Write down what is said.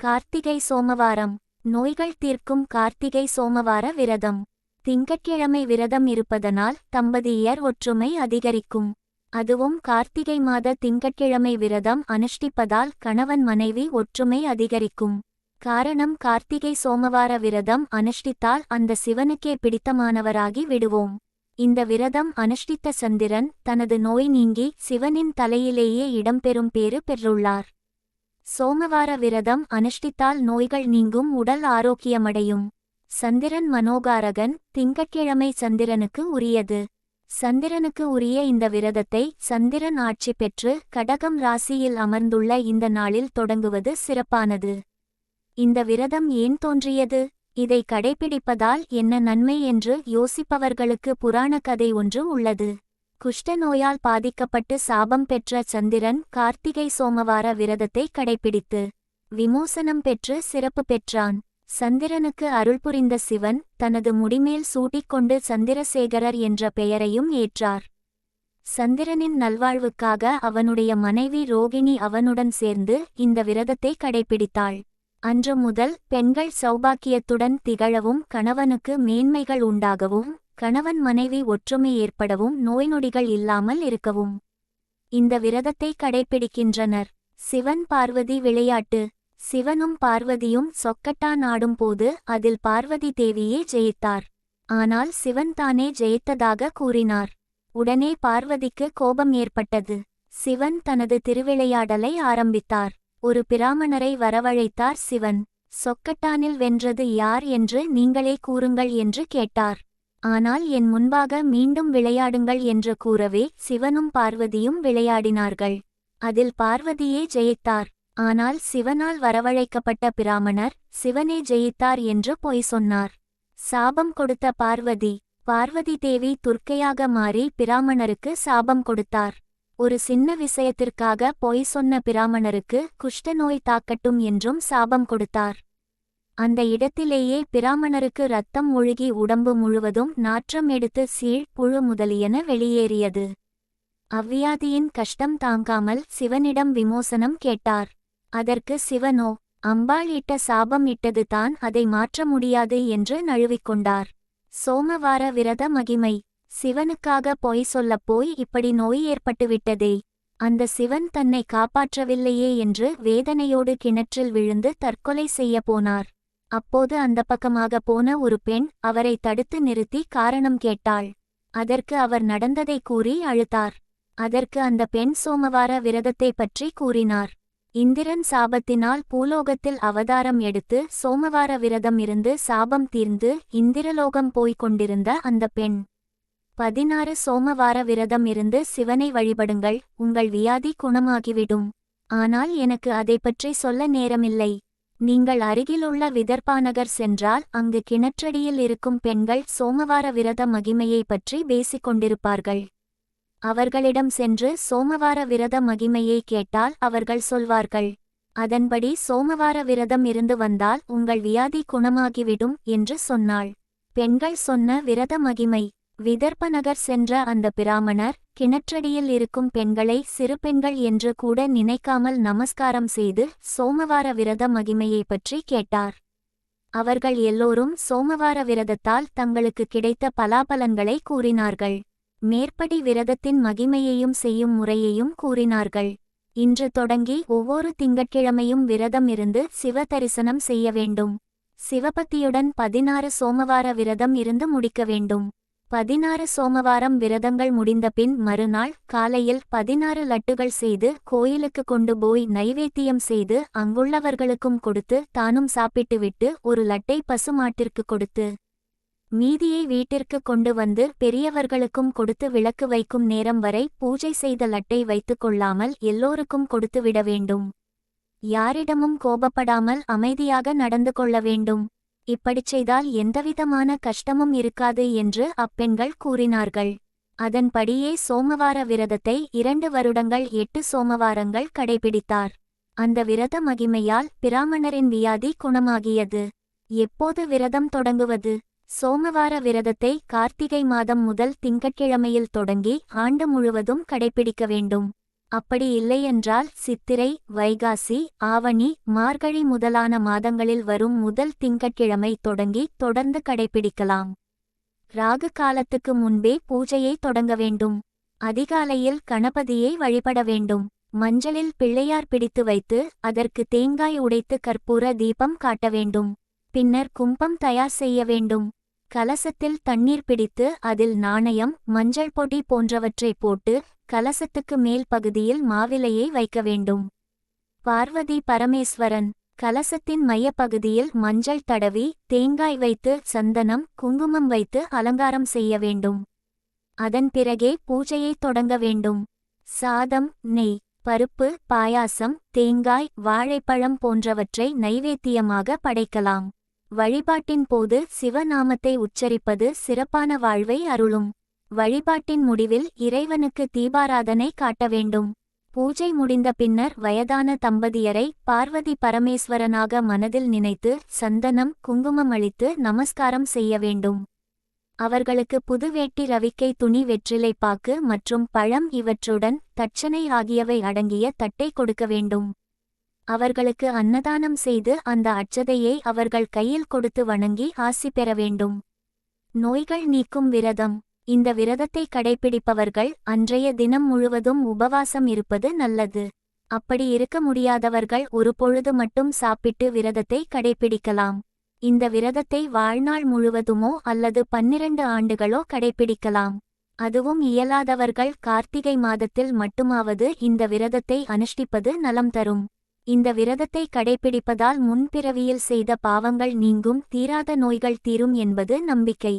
கார்த்திகை சோமவாரம். நோய்கள் தீர்க்கும் கார்த்திகை சோமவார விரதம். திங்கட்கிழமை விரதம் இருப்பதனால் தம்பதியர் ஒற்றுமை அதிகரிக்கும். அதுவும் கார்த்திகை மாத திங்கட்கிழமை விரதம் அனுஷ்டிப்பதால் கணவன் மனைவி ஒற்றுமை அதிகரிக்கும். காரணம் கார்த்திகை சோமவார விரதம் அனுஷ்டித்தால் அந்த சிவனுக்கே பிடித்தமானவராகி விடுவோம். இந்த விரதம் அனுஷ்டித்த சந்திரன் தனது நோய் நீங்கி சிவனின் தலையிலேயே இடம்பெறும் பேறு பெற்றுள்ளார். சோமவார விரதம் அனுஷ்டித்தால் நோய்கள் நீங்கும் உடல் ஆரோக்கியமடையும். சந்திரன் மனோகாரகன் திங்கட்கிழமை சந்திரனுக்கு உரியது. சந்திரனுக்கு உரிய இந்த விரதத்தை சந்திரன் ஆட்சி பெற்று கடகம் ராசியில் அமர்ந்துள்ள இந்த நாளில் தொடங்குவது சிறப்பானது. இந்த விரதம் ஏன் தோன்றியது? இதை கடைபிடிப்பதால் என்ன நன்மை என்று யோசிப்பவர்களுக்கு புராண கதை ஒன்று உள்ளது. குஷ்டநோயால் பாதிக்கப்பட்டு சாபம் பெற்ற சந்திரன் கார்த்திகை சோமவார விரதத்தை கடைபிடித்து விமோசனம் பெற்று சிறப்பு பெற்றான். சந்திரனுக்கு அருள் புரிந்த சிவன் தனது முடிமேல் சூட்டிக்கொண்டு சந்திரசேகரர் என்ற பெயரையும் ஏற்றார். சந்திரனின் நல்வாழ்வுக்காக அவனுடைய மனைவி ரோகிணி அவனுடன் சேர்ந்து இந்த விரதத்தை கடைபிடித்தாள். அன்று முதல் பெண்கள் சௌபாக்கியத்துடன் திகழவும் கணவனுக்கு மேன்மைகள் உண்டாகவும் கணவன் மனைவி ஒற்றுமை ஏற்படவும் நோய் நொடிகள் இல்லாமல் இருக்கவும். இந்த விரதத்தை கடைபிடிக்கின்றனர் சிவன் பார்வதி விளையாட்டு. சிவனும் பார்வதியும் சொக்கட்டான் ஆடும்போது அதில் பார்வதி தேவியே ஜெயித்தார். ஆனால் சிவன் தானே ஜெயித்ததாக கூறினார். உடனே பார்வதிக்கு கோபம் ஏற்பட்டது. சிவன் தனது திருவிளையாடலை ஆரம்பித்தார். ஒரு பிராமணரை வரவழைத்தார் சிவன். சொக்கட்டானில் வென்றது யார் என்று நீங்களே கூறுங்கள் என்று கேட்டார். ஆனால் என் முன்பாக மீண்டும் விளையாடுங்கள் என்று கூறவே சிவனும் பார்வதியும் விளையாடினார்கள். அதில் பார்வதியே ஜெயித்தார். ஆனால் சிவனால் வரவழைக்கப்பட்ட பிராமணர் சிவனே ஜெயித்தார் என்று பொய் சொன்னார். சாபம் கொடுத்த பார்வதி பார்வதி தேவி துர்க்கையாக மாறி பிராமணருக்கு சாபம் கொடுத்தார். ஒரு சின்ன விஷயத்திற்காக பொய் சொன்ன பிராமணருக்கு குஷ்டநோய் தாக்கட்டும் என்றும் சாபம் கொடுத்தார். அந்த இடத்திலேயே பிராமணருக்கு ரத்தம் ஒழுகி உடம்பு முழுவதும் நாற்றம் எடுத்து சீழ் புழு முதலியன வெளியேறியது. அவ்வியாதியின் கஷ்டம் தாங்காமல் சிவனிடம் விமோசனம் கேட்டார். அதற்கு சிவனோ அம்பாள் இட்ட சாபம் இட்டது தான் அதை மாற்ற முடியாது என்று நழுவிக்கொண்டார். சோமவார விரத மகிமை. சிவனுக்காக பொய் சொல்லப் போய் இப்படி நோய் ஏற்பட்டுவிட்டதே. அந்த சிவன் தன்னை காப்பாற்றவில்லையே என்று வேதனையோடு கிணற்றில் விழுந்து தற்கொலை செய்ய போனார். அப்போது அந்த பக்கமாக போன ஒரு பெண் அவரை தடுத்து நிறுத்தி காரணம் கேட்டாள். அதற்கு அவர் நடந்ததை கூறி அழுத்தார். அதற்கு அந்த பெண் சோமவார விரதத்தை பற்றி கூறினார். இந்திரன் சாபத்தினால் பூலோகத்தில் அவதாரம் எடுத்து சோமவார விரதம் இருந்து சாபம் தீர்ந்து இந்திரலோகம் போய்க் கொண்டிருந்த அந்த பெண் பதினாறு சோமவார விரதம் இருந்து சிவனை வழிபடுங்கள் உங்கள் வியாதி குணமாகிவிடும். ஆனால் எனக்கு அதை பற்றி சொல்ல நேரமில்லை. நீங்கள் அருகிலுள்ள விதர்பாநகர் சென்றால் அங்கு கிணற்றடியில் இருக்கும் பெண்கள் சோமவார விரத மகிமையை பற்றி பேசிக் கொண்டிருப்பார்கள் அவர்களிடம் சென்று சோமவார விரத மகிமையை கேட்டால் அவர்கள் சொல்வார்கள் அதன்படி சோமவார விரதம் இருந்து வந்தால் உங்கள் வியாதி குணமாகிவிடும் என்று சொன்னாள். பெண்கள் சொன்ன விரத மகிமை விதர்ப்பநகர் சென்ற அந்த பிராமணர் கிணற்றடியில் இருக்கும் பெண்களை சிறு பெண்கள் என்று கூட நினைக்காமல் நமஸ்காரம் செய்து சோமவார விரத மகிமையை பற்றி கேட்டார். அவர்கள் எல்லோரும் சோமவார விரதத்தால் தங்களுக்கு கிடைத்த பலாபலன்களை கூறினார்கள். மேற்படி விரதத்தின் மகிமையையும் செய்யும் முறையையும் கூறினார்கள். இன்று தொடங்கி ஒவ்வொரு திங்கட்கிழமையும் விரதம் இருந்து சிவ தரிசனம் செய்ய வேண்டும். சிவபக்தியுடன் பதினாறு சோமவார விரதம் இருந்து முடிக்க வேண்டும். பதினாறு சோமவாரம் விரதங்கள் முடிந்தபின் மறுநாள் காலையில் பதினாறு லட்டுகள் செய்து கோயிலுக்கு கொண்டு போய் நைவேத்தியம் செய்து அங்குள்ளவர்களுக்கும் கொடுத்து தானும் சாப்பிட்டுவிட்டு ஒரு லட்டை பசுமாட்டிற்கு கொடுத்து மீதியை வீட்டிற்கு கொண்டு வந்து பெரியவர்களுக்கும் கொடுத்து விளக்கு வைக்கும் நேரம் வரை பூஜை செய்த லட்டை வைத்துக் கொள்ளாமல் எல்லோருக்கும் கொடுத்து விட வேண்டும். யாரிடமும் கோபப்படாமல் அமைதியாக நடந்து கொள்ள வேண்டும். இப்படிச் செய்தால் எந்தவிதமான கஷ்டமும் இருக்காது என்று அப்பெண்கள் கூறினார்கள். அதன்படியே சோமவார விரதத்தை இரண்டு வருடங்கள் எட்டு சோமவாரங்கள் கடைபிடித்தார். அந்த விரத மகிமையால் பிராமணரின் வியாதி குணமாகியது. எப்போது விரதம் தொடங்குவது? சோமவார விரதத்தை கார்த்திகை மாதம் முதல் திங்கட்கிழமையில் தொடங்கி ஆண்டு முழுவதும் கடைபிடிக்க வேண்டும். அப்படி இல்லையென்றால் சித்திரை வைகாசி ஆவணி மார்கழி முதலான மாதங்களில் வரும் முதல் திங்கட்கிழமை தொடங்கி தொடர்ந்து கடைபிடிக்கலாம். ராகு காலத்துக்கு முன்பே பூஜையை தொடங்க வேண்டும். அதிகாலையில் கணபதியை வழிபட வேண்டும். மஞ்சளில் பிள்ளையார் பிடித்து வைத்து அதற்கு தேங்காய் உடைத்து கற்பூர தீபம் காட்ட வேண்டும். பின்னர் கும்பம் தயார் செய்ய வேண்டும். கலசத்தில் தண்ணீர் பிடித்து அதில் நாணயம் மஞ்சள் பொடி போன்றவற்றை போட்டு கலசத்துக்கு மேல் பகுதியில் மாவிலையை வைக்க வேண்டும். பார்வதி பரமேஸ்வரன் கலசத்தின் மையப்பகுதியில் மஞ்சள் தடவி தேங்காய் வைத்து சந்தனம் குங்குமம் வைத்து அலங்காரம் செய்ய வேண்டும். அதன் பிறகே பூஜையை தொடங்க வேண்டும். சாதம் நெய் பருப்பு பாயாசம் தேங்காய் வாழைப்பழம் போன்றவற்றை நைவேத்தியமாக படைக்கலாம். வழிபாட்டின் போது சிவநாமத்தை உச்சரிப்பது சிறப்பான வாழ்வை அருளும். வழிபாட்டின் முடிவில் இறைவனுக்கு தீபாராதனை காட்ட வேண்டும். பூஜை முடிந்த பின்னர் வயதான தம்பதியரை பார்வதி பரமேஸ்வரனாக மனதில் நினைத்து சந்தனம் குங்குமம் அளித்து நமஸ்காரம் செய்ய வேண்டும். அவர்களுக்கு புதுவேட்டி ரவிக்கை துணி வெற்றிலை பாக்கு மற்றும் பழம் இவற்றுடன் தட்சணை ஆகியவை அடங்கிய தட்டை கொடுக்க வேண்டும். அவர்களுக்கு அன்னதானம் செய்து அந்த அச்சதையை அவர்கள் கையில் கொடுத்து வணங்கி ஆசி பெற வேண்டும். நோய்கள் நீக்கும் விரதம். இந்த விரதத்தை கடைபிடிப்பவர்கள் அன்றைய தினம் முழுவதும் உபவாசம் இருப்பது நல்லது. அப்படி இருக்க முடியாதவர்கள் ஒரு பொழுது மட்டும் சாப்பிட்டு விரதத்தை கடைபிடிக்கலாம். இந்த விரதத்தை வாழ்நாள் முழுவதுமோ அல்லது பன்னிரண்டு ஆண்டுகளோ கடைபிடிக்கலாம். அதுவும் இயலாதவர்கள் கார்த்திகை மாதத்தில் மட்டுமாவது இந்த விரதத்தை அனுஷ்டிப்பது நலம் தரும். இந்த விரதத்தை கடைபிடிப்பதால் முன்பிறவியில் செய்த பாவங்கள் நீங்கும் தீராத நோய்கள் தீரும் என்பது நம்பிக்கை.